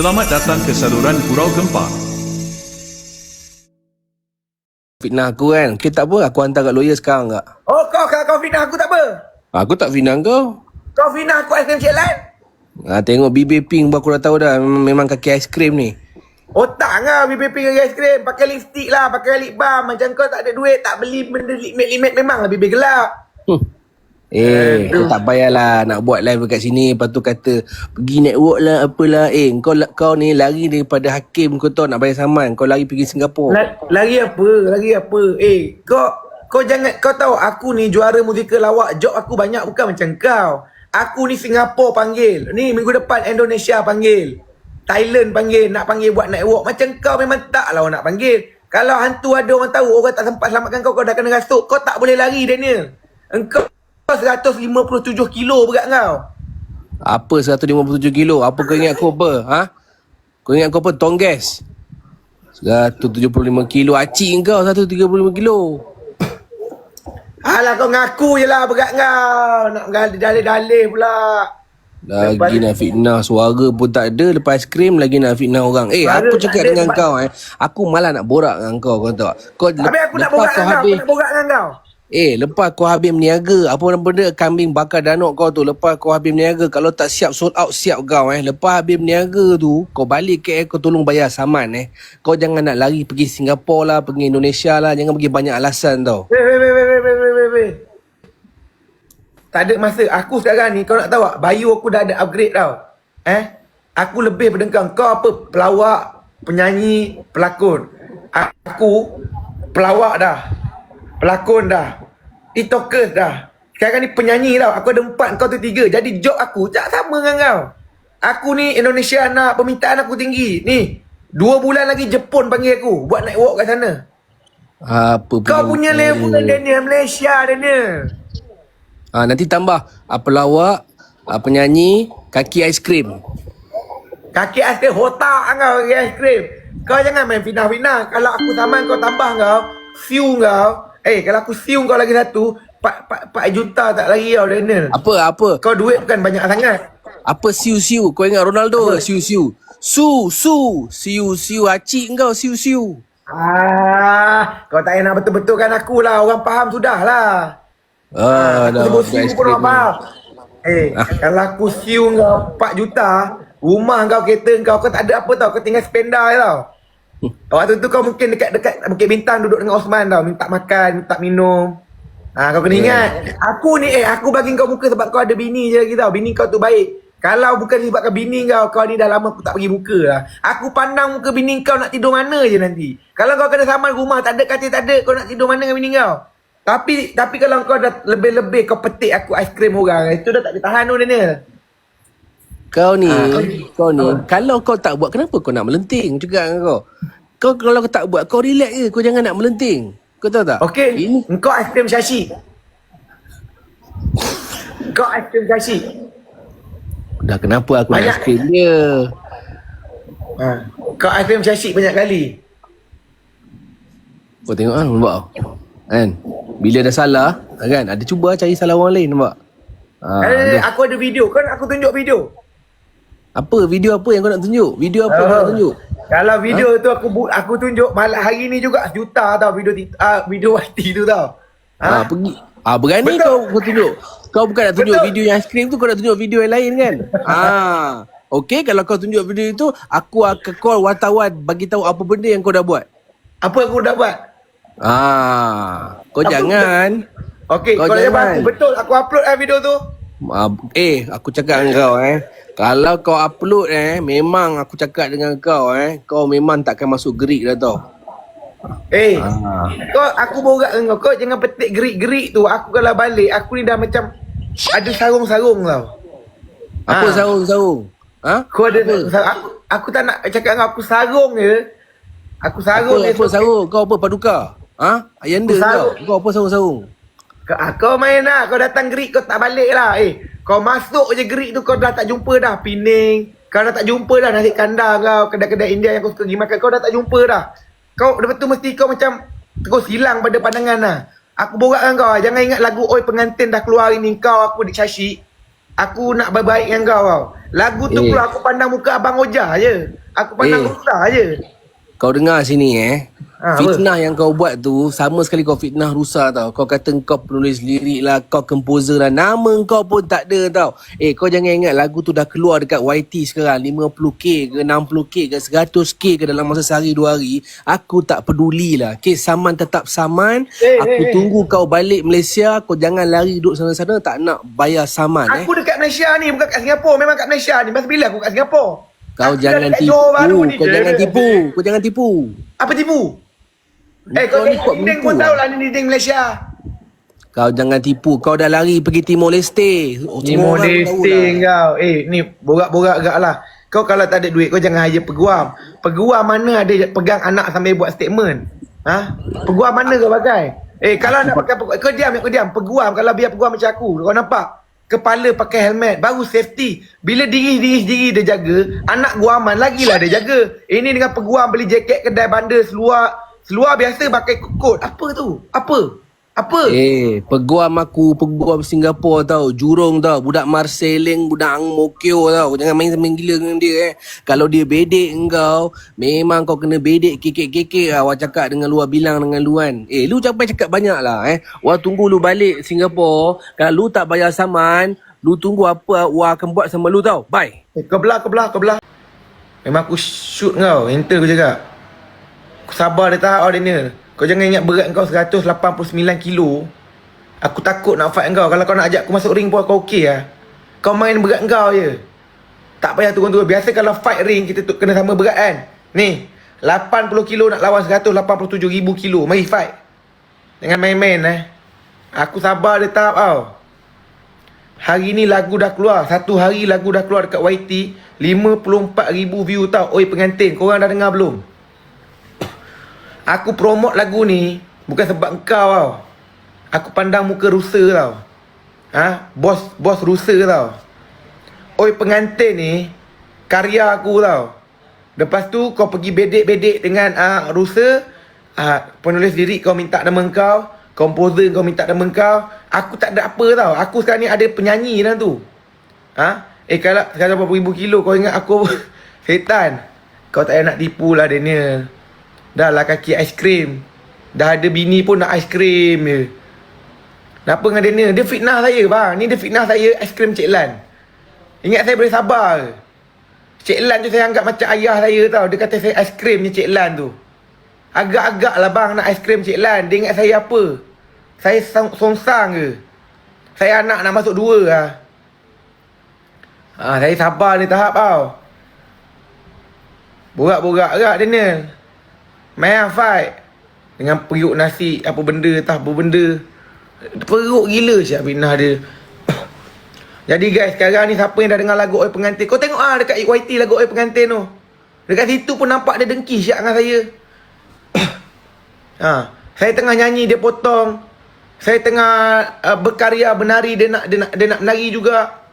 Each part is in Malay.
Selamat datang ke saluran Gurau Gempar. Fitnah aku kan. Kita tak apa. Aku hantar kat lawyer sekarang tak Oh kau kau, kau fitnah aku tak apa? Aku tak fitnah kau. Kau fitnah aku aiskrim Cik Lan? ha, Tengok bibir pink pun aku dah tahu dah. Memang, memang kaki aiskrim ni. Otak kau bibir pink dengan aiskrim. Pakai lipstick lah Pakai lip balm. Macam kau tak ada duit Tak beli benda limet-limet Memang lah bibir gelap hmm. Eh, kau tak payahlah nak buat live dekat sini. Lepas tu kata Pergi network lah apalah. Eh, kau, kau ni lari daripada hakim kau tahu nak bayar saman. Kau lari pergi Singapura La- Lari apa? Lari apa? Eh kau Kau jangan Kau tahu aku ni juara musikal lawak. Job aku banyak bukan macam kau. Aku ni Singapura panggil. Ni minggu depan Indonesia panggil. Thailand panggil Nak panggil buat network. Macam kau memang tak lah nak panggil. Kalau hantu ada orang tahu Orang tak sempat selamatkan kau Kau dah kena rasuk. Kau tak boleh lari Daniel. Engkau 157 kilo berat kau? Apa 157 kilo? Apa kau ingat aku apa? Ha? Kau ingat aku apa? Tongges 175 kilo. Acik kau 135 kilo. Alah kau ngaku je lah berat kau. Nak dalih-dalih pula. Lagi nak fitnah. Suara pun tak ada. Lepas krim Lagi nak fitnah orang. Eh Suara aku cakap dengan kau eh. Aku malah nak borak dengan kau Kau tahu? Kau Habis aku nak borak dengan kau Aku nak borak dengan kau Eh, lepas kau habis meniaga, apa benda kambing bakar danuk kau tu. Lepas kau habis meniaga, kalau tak siap sold out, siap kau eh. Lepas habis meniaga tu, kau balik ke eh, kau tolong bayar saman eh. Kau jangan nak lari pergi Singapura lah, pergi Indonesia lah. Jangan pergi banyak alasan tau. Weh, weh, weh, weh, weh, weh, weh, Tak ada masa. Aku sekarang ni, kau nak tahu tak? Bayu aku dah ada upgrade tau. Eh? Aku lebih berdengkar. Kau apa? Pelawak, penyanyi, pelakon. Aku, pelawak dah. Pelakon dah. TikTokers dah. Sekarang ni penyanyi tau. Aku ada empat, kau tu tiga. Jadi job aku tak sama dengan kau. Aku ni Indonesia nak permintaan aku tinggi. Ni, dua bulan lagi Jepun panggil aku. Buat network kat sana. Apa Kau punya level Daniel Malaysia Daniel. ha, Nanti tambah ah, Pelawak ah, Penyanyi Kaki aiskrim Kaki aiskrim otak kau kaki aiskrim. Kau jangan main fitnah-fitnah. Kalau aku saman kau tambah kau, siu kau. Eh, kalau aku siu kau lagi satu, 4, 4, 4 juta tak lagi kau Daniel. Apa apa Kau duit bukan banyak sangat. Apa siu-siu Kau ingat Ronaldo ke siu-siu Su Su Siu-siu Acik kau siu-siu Ah, kau tak payah nak betul-betulkan aku lah. Orang faham sudah lah. Ah, aku dah sebut bukan siu pun orang faham. Eh, kalau aku siu kau 4 juta, rumah kau, kereta kau, kau tak ada apa tau. Kau tinggal spenda je tau. Waktu tu kau mungkin dekat-dekat Bukit Bintang duduk dengan Osman tau. Minta makan, minta minum. Ha, kau kena Ya. ingat. Aku ni eh, aku bagi kau muka sebab kau ada bini je lagi tau. Bini kau tu baik. Kalau bukan sebabkan bini kau, kau ni dah lama aku tak bagi muka lah. Aku pandang muka bini kau nak tidur mana je nanti. Kalau kau kena saman rumah, tak ada katil tak ada, kau nak tidur mana dengan bini kau? Tapi tapi kalau kau dah lebih-lebih kau petik aku aiskrim orang, itu dah tak boleh tahan tu Daniel. Kau ni, Ah, kau ni, kalau kau tak buat, kenapa kau nak melenting juga dengan kau? Kau kalau kau tak buat, kau relax je. Kau jangan nak melenting. Kau tahu tak? Okey, Ini, engkau aiskrim Syashi. Kau aiskrim Syashi. dah kenapa aku nak Banyak- aiskrim dia? Ha. Kau aiskrim Syashi banyak kali. Kau tengok kan, nampak? Kan? Bila dah salah, kan? Ada cuba cari salah orang lain, nampak? Ha, eh, aku ada video. Kau nak aku tunjuk video? Apa? Video apa yang kau nak tunjuk? Video apa yang kau nak tunjuk? Kalau video tu aku aku tunjuk malam hari ni juga juta tau video ti- ah, video Wati tu tau. Ha, Ha? pergi. Ah berani Betul. kau kau tunjuk. Kau bukan nak tunjuk Betul. video yang aiskrim tu, kau nak tunjuk video yang lain kan? ah. Okey, kalau kau tunjuk video itu, aku akan call wartawan bagi tahu apa benda yang kau dah buat. Apa aku dah buat? Ah, kau Apa jangan. Okey, Kau kau jangan jangan. aku betul aku upload eh video tu. Ah, eh, aku cakap dengan kau eh. Kalau kau upload eh, memang aku cakap dengan kau eh, kau memang takkan masuk gerik dah tau. Eh, Ah. kau aku borak dengan kau. Kau jangan petik gerik-gerik tu. Aku kalau balik, aku ni dah macam ada sarung-sarung tau. Apa Ah. sarung-sarung? Ha? Kau ada aku, aku tak nak cakap dengan aku sarung je. Aku sarung Apa, je. apa sarung? Kau apa paduka? Ha? Ayanda kau? sarung. Kau apa sarung-sarung? Kau, ah, kau main lah. Kau datang gerik kau tak balik lah. Eh, kau masuk je gerik tu kau dah tak jumpa dah. Pening. Kau dah tak jumpa dah nasi kandar kau. Kedai-kedai India yang kau suka pergi makan. Kau dah tak jumpa dah. Kau lepas tu mesti kau macam terus hilang pada pandangan lah. Aku borak dengan kau. Jangan ingat lagu Oi pengantin dah keluar hari ni. Kau aku di Shashi. Aku nak berbaik dengan kau tau. Lagu tu Eh. pula aku pandang muka Abang Oja je. Aku pandang Eh. Rusa je. Kau dengar sini eh. Ha, fitnah yang kau buat tu sama sekali kau fitnah rusa tau. Kau kata kau penulis lirik lah, kau komposer lah. Nama kau pun tak ada tau. Eh kau jangan ingat lagu tu dah keluar dekat YT sekarang 50k ke 60k ke 100k ke dalam masa sehari dua hari. Aku tak peduli lah. Okay saman tetap saman. Eh, aku eh, eh. tunggu kau balik Malaysia. Kau jangan lari duduk sana-sana tak nak bayar saman eh. Aku dekat Malaysia ni bukan kat Singapura. Memang kat Malaysia ni. Masa bila aku kat Singapura? Kau Aku jangan tipu. Bahru ni. Kau jangan tipu. Kau jangan tipu. Apa tipu? Eh Kau kau ni kuat dinding lah. tahu lah ni dinding Malaysia. Kau jangan tipu. Kau dah lari pergi Timor Leste. Oh, tahu modesting lah. kau. Eh, ni borak-borak agak lah. Kau kalau tak ada duit, kau jangan hire peguam. Peguam mana ada pegang anak sambil buat statement? Ha? Peguam mana kau pakai? Eh, kalau nak pakai peguam, kau diam, kau diam. Peguam, kalau biar peguam macam aku, kau nampak? Kepala pakai helmet, baru safety. Bila diri-diri sendiri dia jaga, anak guaman lagilah dia jaga. Ini dengan peguam beli jaket kedai bandar seluar. Seluar biasa pakai kot. Apa tu? Apa? Apa? Eh, peguam aku, peguam Singapura tau. Jurong tau. Budak Marseling, budak Ang Mo Kio tau. Jangan main main gila dengan dia eh. Kalau dia bedek engkau, memang kau kena bedek kekek-kekek lah. Wah cakap dengan luar bilang dengan luan. Eh, lu cakap cakap banyak lah eh. Wah tunggu lu balik Singapura. Kalau lu tak bayar saman, lu tunggu apa Wah akan buat sama lu tau. Bye. Eh, kau belah, kau belah, kau belah. Memang aku shoot kau. Enter aku cakap. Aku sabar dia tak Daniel. Kau jangan ingat berat kau 189 kilo. Aku takut nak fight kau. Kalau kau nak ajak aku masuk ring pun kau okey lah. Kau main berat kau je. Tak payah turun-turun. Biasa kalau fight ring kita tu kena sama berat kan. Ni. 80 kilo nak lawan 187 ribu kilo. Mari fight. Jangan main-main eh. Aku sabar dia tak tau. Hari ni lagu dah keluar. Satu hari lagu dah keluar dekat YT. 54,000 view tau. Oi pengantin, korang dah dengar belum? Aku promote lagu ni bukan sebab engkau tau. Aku pandang muka rusa tau. Ha? Bos bos rusa tau. Oi pengantin ni karya aku tau. Lepas tu kau pergi bedek-bedek dengan uh, rusa, uh, penulis lirik kau minta nama kau, komposer kau minta nama kau. Aku tak ada apa tau. Aku sekarang ni ada penyanyi dalam tu. Ha? Eh kalau sekarang berapa ribu kilo kau ingat aku setan. Kau tak payah nak tipu lah Daniel. Dah lah kaki aiskrim. Dah ada bini pun nak aiskrim je. Kenapa dengan Daniel? Dia fitnah saya bang. Ni dia fitnah saya aiskrim Cik Lan. Ingat saya boleh sabar ke? Cik Lan tu saya anggap macam ayah saya tau. Dia kata saya aiskrimnya Cik Lan tu. Agak-agak lah bang nak aiskrim Cik Lan. Dia ingat saya apa? Saya song- songsang ke? Saya anak nak masuk dua lah. Ha, saya sabar ni tahap tau. Borak-borak agak Daniel. Main lah fight. Dengan periuk nasi, apa benda, tak apa benda. Peruk gila siap fitnah dia. Jadi guys, sekarang ni siapa yang dah dengar lagu Oi Pengantin? Kau tengok ah dekat YT lagu Oi Pengantin tu. Dekat situ pun nampak dia dengki siap dengan saya. ha, saya tengah nyanyi dia potong. Saya tengah uh, berkarya menari dia nak dia nak dia nak menari juga.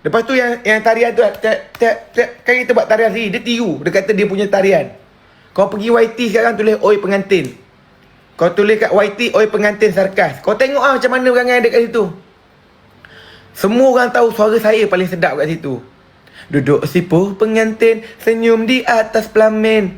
Lepas tu yang yang tarian tu tak tak tak kan kita buat tarian sendiri, dia tiru. Dia kata dia punya tarian. Kau pergi YT sekarang tulis oi pengantin. Kau tulis kat YT oi pengantin sarkas. Kau tengok ah macam mana orang ada kat situ. Semua orang tahu suara saya paling sedap kat situ. Duduk sipu pengantin senyum di atas pelamin.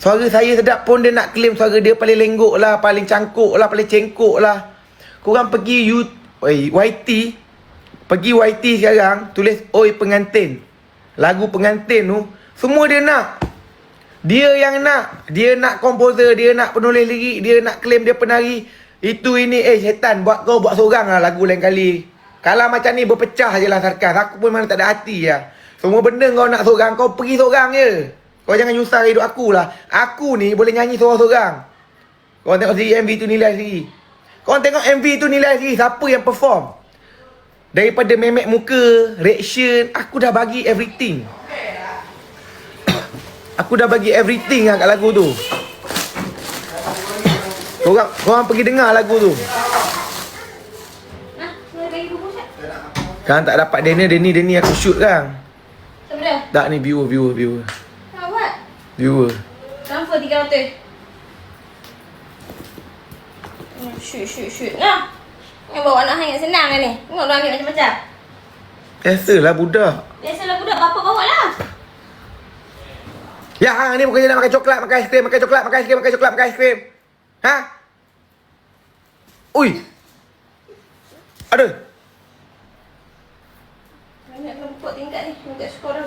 Suara saya sedap pun dia nak claim suara dia paling lenggok lah, paling cangkuk lah, paling cengkok lah. Korang pergi you, oi, YT, pergi YT sekarang, tulis oi pengantin. Lagu pengantin tu, semua dia nak. Dia yang nak. Dia nak komposer, dia nak penulis lirik, dia nak claim dia penari. Itu ini, eh setan, buat kau buat seorang lah lagu lain kali. Kalau macam ni berpecah je lah sarkas. Aku pun memang tak ada hati lah. Semua benda kau nak seorang, kau pergi seorang je. Kau jangan nyusah hidup aku lah. Aku ni boleh nyanyi seorang-seorang. Kau tengok sendiri MV tu nilai sendiri. Kau tengok MV tu nilai sendiri. Siapa yang perform? Daripada memek muka, reaction, aku dah bagi everything. Aku dah bagi everything lah kat lagu tu. Korang, korang pergi dengar lagu tu. Kan tak dapat Daniel, Daniel, Daniel aku shoot kan. Boleh? Tak ni viewer, viewer, viewer. Tak buat. Viewer. Transfer 300. Hmm, shoot, shoot, shoot. Nah. Yang bawa anak hang yang senang kan ni. Tengok dia ambil macam-macam. Biasalah budak. Biasalah budak bapak bawa lah. Ya, hang ni bukannya nak makan coklat, makan aiskrim, makan coklat, makan aiskrim, makan coklat, makan aiskrim. Ha? Ui. Kena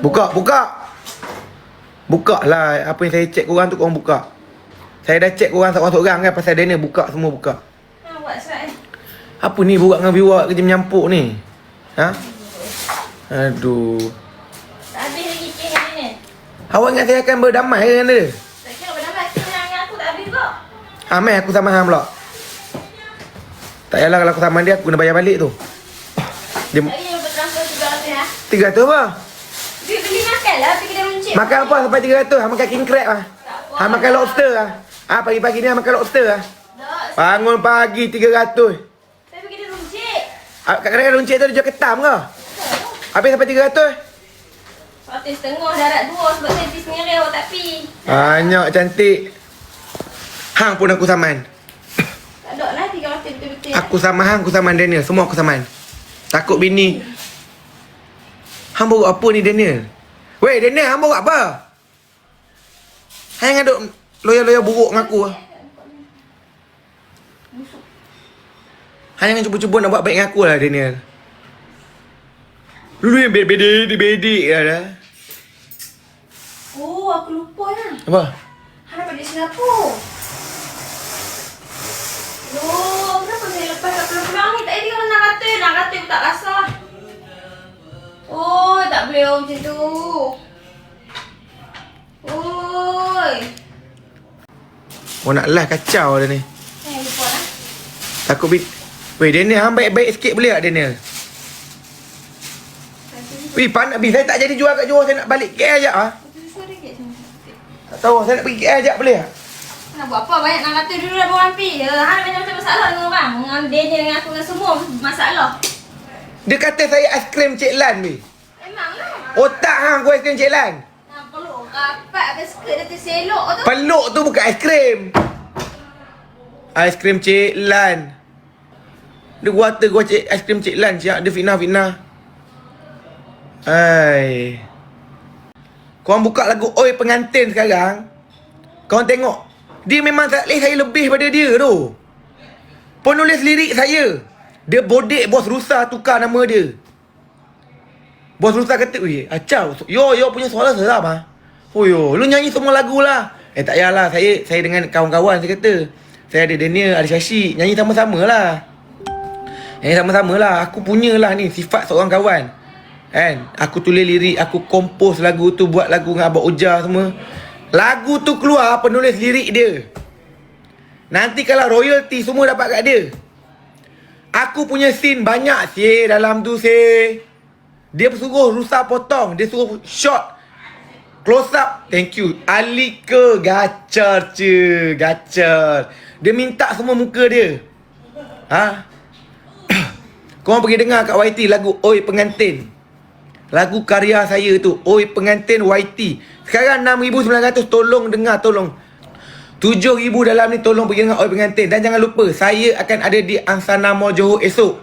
buka. Buka, buka. Lah apa yang saya check korang tu korang buka. Saya dah check korang seorang-seorang kan pasal Daniel buka semua buka. Ha, buat eh. Apa ni buat dengan viewer kerja menyampuk ni? Ha? Aduh. Awak ingat saya akan berdamai dengan dia? Tak kira bernampak kes yang aku tak habis kok. Ha, meh aku sama hang pula. Tak payahlah kalau aku sama dia aku kena bayar balik tu. Dia bertransfer lah ha. tiga tu apa? Pergi beli makan lah. Pergi kedai runcit. Makan apa sampai 300? Ha makan king crab ah. Ha makan lobster ah. Ha pagi-pagi ni ha, makan lobster ah. Bangun pagi 300. Saya pergi kedai runcit. Ah, kat kedai runcit tu dia jual ketam ke? Habis sampai 300? Satu setengah darat dua sebab saya sendiri awak tak pergi. Banyak cantik. Hang pun aku saman. Tak ada lah tiga ratus betul-betul. Aku sama hang, aku sama Daniel. Semua aku saman. Takut bini. Hang bawa apa ni Daniel? Weh Daniel, hang bawa apa? Hang aduk loya-loya buruk dengan aku. ah. Hang jangan cuba-cuba nak buat baik dengan aku lah Daniel. Dulu yang bedik-bedik lah dah. Oh, aku lupa lah. Apa? Hana balik Singapura. Loh, kenapa saya lepas kat pulang-pulang ni? Tak ada tinggal nak kata. Nak kata aku tak rasa. Oh, tak boleh oh, macam tu. Oi. Oh nak lah kacau dah ni. Eh, lupa lah. Takut bit. Weh Daniel, hang baik-baik sikit boleh tak Daniel? Weh, panak bis. Saya tak jadi jual kat Johor. Saya nak balik KL sekejap ah. Susu ringgit macam tu. Tak tahu. Saya nak pergi KL sekejap boleh tak? Nak buat apa? Banyak nak kata dulu dah bawa api. Uh, Hana macam-macam masalah dengan orang. Dengan Daniel dengan aku dengan semua masalah. Dia kata saya aiskrim Cik Lan ni. Memang lah. Otak hang aku aiskrim Cik Lan. Peluk rapat habis skirt dia terselok tu. Peluk tu bukan aiskrim. Aiskrim Cik Lan. Dia kata gua cik aiskrim Cik Lan siap dia fitnah-fitnah. Hai. Korang buka lagu Oi Pengantin sekarang. Korang tengok. Dia memang tak boleh saya lebih pada dia tu. Penulis lirik saya. Dia bodek bos Rusa tukar nama dia. Bos Rusa kata, Weh, acau. Yo, yo punya suara seram ah. Oh yo, lu nyanyi semua lagu lah. Eh tak payahlah, saya saya dengan kawan-kawan saya kata. Saya ada Daniel, ada Syashi, nyanyi sama-sama lah. Nyanyi sama-sama lah. Aku punya lah ni sifat seorang kawan. Kan? Aku tulis lirik, aku kompos lagu tu, buat lagu dengan Abang Uja semua. Lagu tu keluar, penulis lirik dia. Nanti kalau royalty semua dapat kat dia. Aku punya scene banyak sih dalam tu sih. Dia suruh rusak potong. Dia suruh shot. Close up. Thank you. Alika gacor ce. Gacor. Dia minta semua muka dia. Ha? Korang pergi dengar kat YT lagu Oi Pengantin. Lagu karya saya tu. Oi Pengantin YT. Sekarang 6,900. Tolong dengar. Tolong. 7,000 dalam ni tolong pergi dengan Oi Pengantin. Dan jangan lupa, saya akan ada di Angsana Mall Johor esok.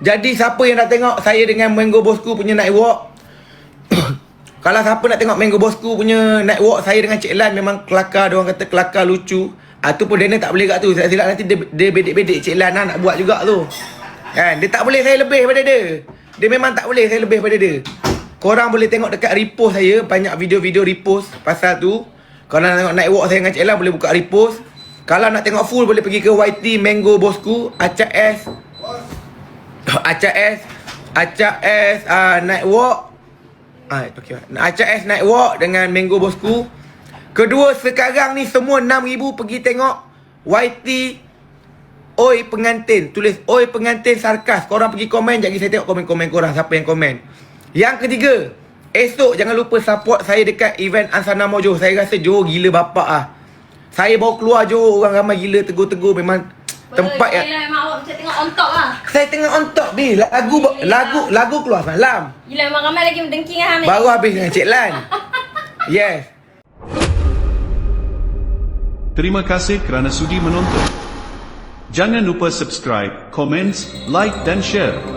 Jadi siapa yang nak tengok saya dengan Mango Bosku punya night walk. Kalau siapa nak tengok Mango Bosku punya night walk saya dengan Cik Lan memang kelakar. Dia orang kata kelakar lucu. Ah tu pun Daniel tak boleh kat tu. Silap-silap nanti dia, dia bedek-bedek Cik Lan lah nak buat juga tu. Kan? Dia tak boleh saya lebih pada dia. Dia memang tak boleh saya lebih pada dia. Korang boleh tengok dekat repost saya. Banyak video-video repost pasal tu. Kalau nak tengok night walk saya dengan Cik Lan boleh buka repost. Kalau nak tengok full boleh pergi ke YT Mango Bosku. Acak S. Acak S. Acak S uh, night walk. Ah, okay. Acak S night walk dengan Mango Bosku. Kedua sekarang ni semua 6000 pergi tengok YT Oi pengantin Tulis Oi pengantin sarkas Korang pergi komen Jadi saya tengok komen-komen korang Siapa yang komen Yang ketiga Esok jangan lupa support saya dekat event Ansana Mojo Saya rasa Johor gila bapak ah. Saya bawa keluar Johor Orang ramai gila tegur-tegur Memang tempat yang Yelah memang awak macam tengok on top lah. Saya tengah on top bi Lagu lagu lagu keluar semalam Yelah memang ramai lagi mendengking lah Hamid. Baru habis dengan Cik Lan Yes Terima kasih kerana sudi menonton. Jangan lupa subscribe, komen, like dan share.